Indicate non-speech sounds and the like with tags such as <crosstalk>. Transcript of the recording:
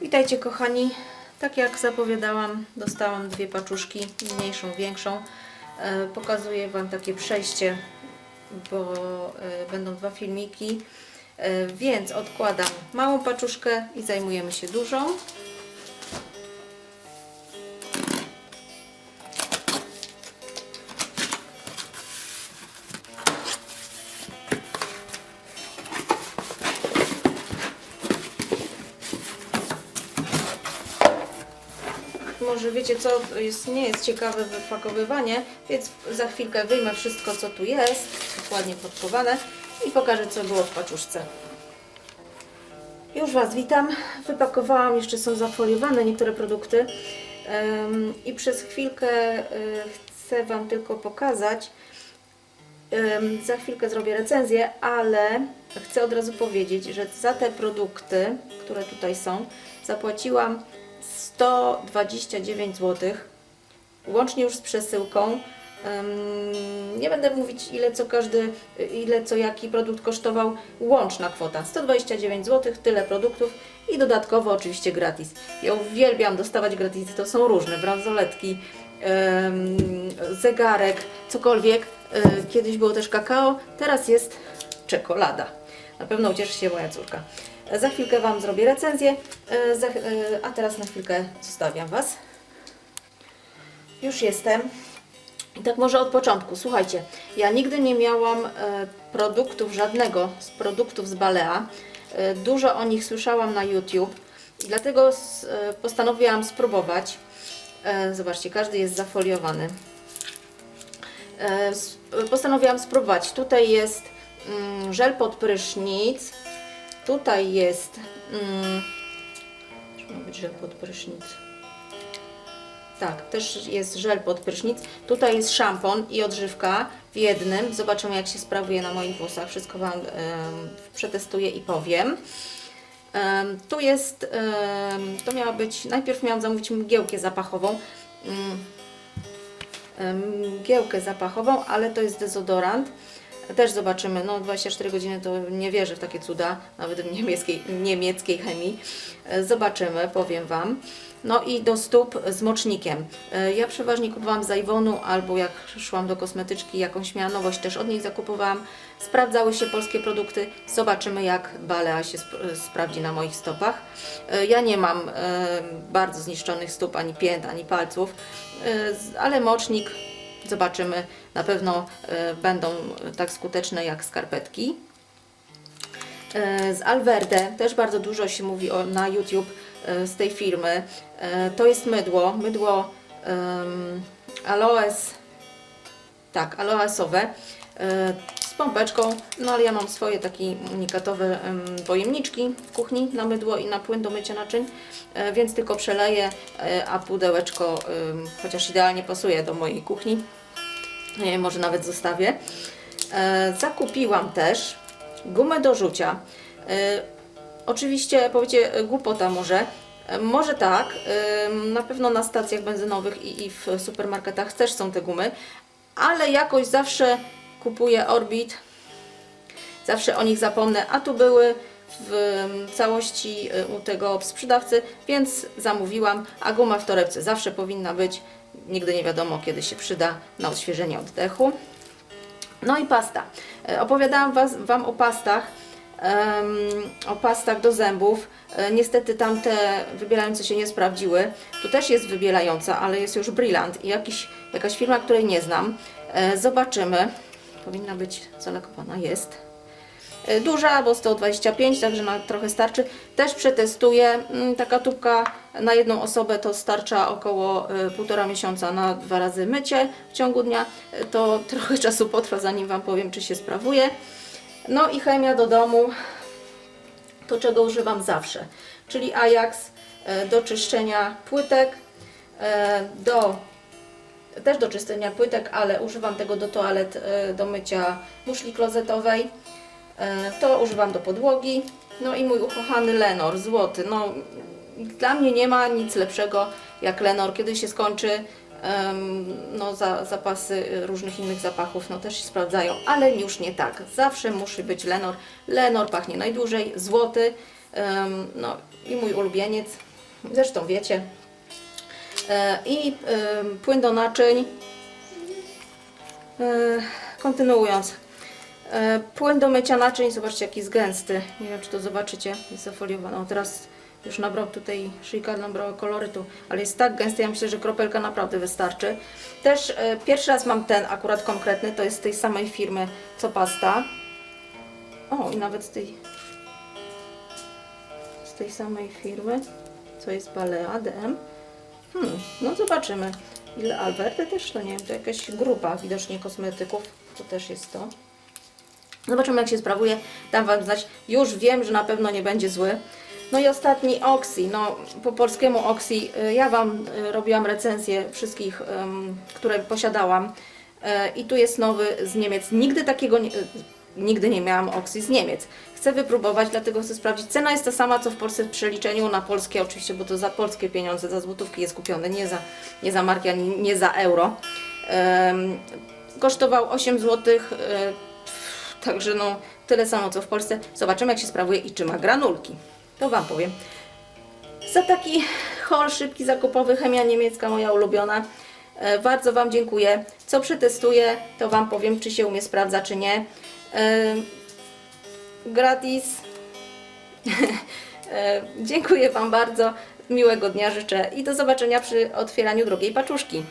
Witajcie kochani. Tak jak zapowiadałam, dostałam dwie paczuszki, mniejszą, większą. E, Pokazuję Wam takie przejście, bo e, będą dwa filmiki. E, Więc odkładam małą paczuszkę i zajmujemy się dużą. Może wiecie co, jest, nie jest ciekawe wypakowywanie, więc za chwilkę wyjmę wszystko co tu jest, dokładnie podchowane i pokażę co było w paczuszce. Już Was witam. Wypakowałam, jeszcze są zafoliowane niektóre produkty i przez chwilkę e, chcę Wam tylko pokazać. Za chwilkę zrobię recenzję, ale chcę od razu powiedzieć, że za te produkty, które tutaj są, zapłaciłam 129 zł, łącznie już z przesyłką. Nie będę mówić ile co każdy, ile co jaki produkt kosztował, łączna kwota 129 zł, tyle produktów i dodatkowo oczywiście gratis. Ja uwielbiam dostawać gratisy, to są różne, bransoletki, zegarek, cokolwiek. Y, Kiedyś było też kakao, teraz jest czekolada. Na pewno ucieszy się moja córka. Za chwilkę Wam zrobię recenzję, za, y, a teraz na chwilkę zostawiam Was. Już jestem. I tak może od początku. Słuchajcie, ja nigdy nie miałam e, produktów, żadnego z produktów z Balea. E, dużo o nich słyszałam na YouTube dlatego e, postanowiłam spróbować. E, zobaczcie, każdy jest zafoliowany. E, postanowiłam spróbować. Tutaj jest mm, żel pod prysznic. Tutaj jest. Mm, być żel pod prysznic? Tak, też jest żel pod prysznic. Tutaj jest szampon i odżywka w jednym. Zobaczymy jak się sprawuje na moich włosach. Wszystko Wam przetestuję i powiem. Em, tu jest, em, to miała być, najpierw miałam zamówić mgiełkę zapachową. Em, mgiełkę zapachową, ale to jest dezodorant. Też zobaczymy, no 24 godziny to nie wierzę w takie cuda, nawet w niemieckiej, niemieckiej chemii. E, Zobaczymy, powiem Wam. No i do stóp z mocznikiem. E, Ja przeważnie kupowałam z Avonu albo jak szłam do kosmetyczki, jakąś miała nowość, też od niej zakupowałam. Sprawdzały się polskie produkty. Zobaczymy jak Balea się sp sprawdzi na moich stopach. E, Ja nie mam e, bardzo zniszczonych stóp, ani pięt, ani palców, e, ale mocznik Zobaczymy, na pewno e, będą tak skuteczne jak skarpetki. E, Z Alverde też bardzo dużo się mówi o, na YouTube e, z tej firmy. To jest mydło, mydło um, aloes, tak, aloesowe pompeczką, no ale ja mam swoje takie unikatowe em, pojemniczki w kuchni na mydło i na płyn do mycia naczyń, e, więc tylko przeleję, e, a pudełeczko chociaż idealnie pasuje do mojej kuchni, może nawet zostawię. E, Zakupiłam też gumę do rzucia. Oczywiście powiecie głupota może. Może tak, na pewno na stacjach benzynowych i w supermarketach też są te gumy, ale jakoś zawsze kupuję Orbit, zawsze o nich zapomnę, a tu były w em, całości e, u tego sprzedawcy, więc zamówiłam, a guma w torebce zawsze powinna być, nigdy nie wiadomo kiedy się przyda na odświeżenie oddechu. No i pasta. E, Opowiadałam was, Wam o pastach, o pastach do zębów. E, Niestety tamte wybielające się nie sprawdziły. Tu też jest wybielająca, ale jest już Brillant i jakiś, jakaś firma, której nie znam. E, Zobaczymy. Powinna być zalakowana, jest. E, Duża, bo 125, także na trochę starczy. Też przetestuję. Mm, Taka tubka na jedną osobę to starcza około e, półtora miesiąca na dwa razy mycie w ciągu dnia. E, To <laughs> trochę czasu potrwa, zanim Wam powiem, czy się sprawuje. No i chemia do domu, to czego używam zawsze, czyli Ajax do czyszczenia płytek, do też do czyszczenia płytek, ale używam tego do toalet, e, do mycia muszli klozetowej. E, To używam do podłogi. No i mój ukochany Lenor, złoty. No, dla mnie nie ma nic lepszego jak Lenor. Kiedy się skończy, no za, zapasy różnych innych zapachów no też się sprawdzają, ale już nie tak. Zawsze musi być Lenor. Lenor pachnie najdłużej, złoty. no i mój ulubieniec zresztą wiecie. E, I e, płyn do naczyń. E, Kontynuując. Płyn do mycia naczyń, zobaczcie jaki jest gęsty. Nie wiem czy to zobaczycie, jest zafoliowany. O, teraz już nabrał tutaj, szyjka nabrała kolorytu, ale jest tak gęsty, ja myślę, że kropelka naprawdę wystarczy. Też pierwszy raz mam ten akurat konkretny, to jest z tej samej firmy co pasta. O, i nawet z tej z tej samej firmy, co jest Balea DM. Hmm, no zobaczymy. Ile Alberty też to nie wiem, to jakaś grupa widocznie kosmetyków, to też jest to. Zobaczymy jak się sprawuje, dam Wam znać. Już wiem, że na pewno nie będzie zły. No i ostatni Oxy, no po polskiemu Oxy, y, ja Wam y, robiłam recenzję wszystkich, które posiadałam Y, i tu jest nowy z Niemiec. Nigdy takiego nie, nigdy nie miałam Oxy z Niemiec. Chcę wypróbować, dlatego chcę sprawdzić. Cena jest ta sama co w Polsce w przeliczeniu na polskie, oczywiście, bo to za polskie pieniądze, za złotówki jest kupione, nie za, nie za marki, ani nie za euro. Ym, kosztował 8 zł. Także no, tyle samo co w Polsce. Zobaczymy jak się sprawuje i czy ma granulki. To Wam powiem. Za taki haul szybki zakupowy, chemia niemiecka moja ulubiona. E, bardzo Wam dziękuję. Co przetestuję, to Wam powiem, czy się u mnie sprawdza, czy nie. E, gratis. <laughs> e, dziękuję Wam bardzo. Miłego dnia życzę i do zobaczenia przy otwieraniu drugiej paczuszki.